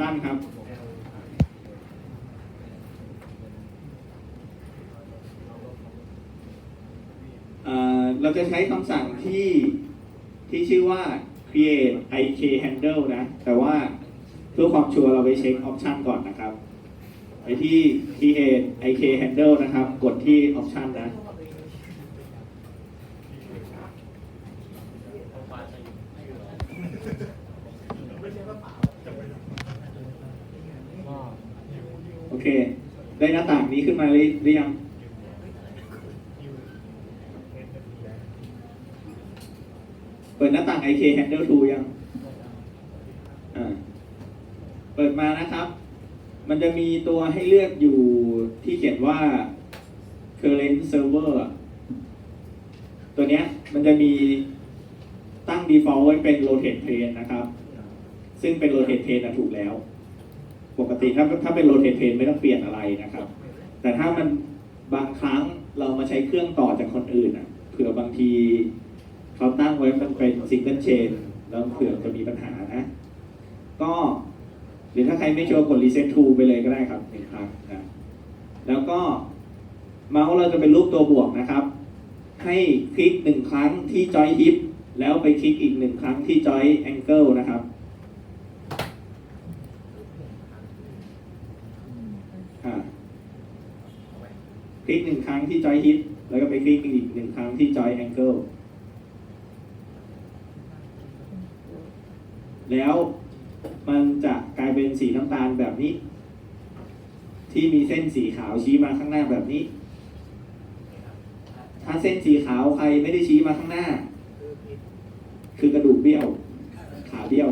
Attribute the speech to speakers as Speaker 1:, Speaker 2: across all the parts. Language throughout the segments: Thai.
Speaker 1: ตั้นครับเอ่อเราจะใช้คำสั่งที่ที่ชื่อว่า create ik handle นะ แต่ว่าเพื่อความชัวร์เราไปเช็คออปชันก่อนนะครับ ไปที่ create ik handle นะครับ กดที่ออปชันนะ อเค ได้หน้าต่างนี้ขึ้นมาหรือยังเปิดหน้าต่าง IK Handle 2ยังอ่าเปิดมานะครับ มันจะมีตัวให้เลือกอยู่ที่เขียนว่า current server ตัวเนี้ยมันจะมีตั้ง default ไว้เป็น rotate plane นะครับ ซึ่งเป็น rotate plane ถูกแล้ว ปกติถ้าถ้าเป็น rotate plane ไม่ต้องเปลี่ยนอะไรนะครับ แต่ถ้ามันบางครั้งเรามาใช้เครื่องต่อจากคนอื่นอะเผื่อบางทีเขาตั้งไว้มันเป็น single chain แล้วเผื่อจะมีปัญหานะ ก็หรือถ้าใครไม่ชัวร์กด reset to ไปเลยก็ได้ครับหนึ่งครั้งนะแล้วก็เมาส์เราจะเป็นรูปตัวบวกนะครับ ให้คลิกหนึ่งครั้งที่ joy hip แล้วไปคลิกอีกหนึ่งครั้งที่ joy angle นะครับ อ่า คลิกหนึ่งครั้งที่ joy hip แล้วก็ไปคลิกอีกหนึ่งครั้งที่ joy angle แล้วมันจะกลายเป็นสีน้ำตาลแบบนี้ ที่มีเส้นสีขาวชี้มาข้างหน้าแบบนี้ ถ้าเส้นสีขาวใครไม่ได้ชี้มาข้างหน้า คือกระดูกเบี้ยว ขาเบี้ยว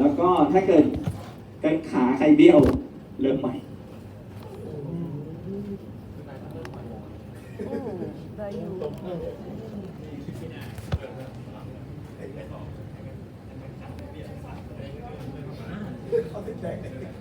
Speaker 1: แล้วก็ถ้าเกิดเกิดขาใครเบี้ยวเริ่มใหม่
Speaker 2: เข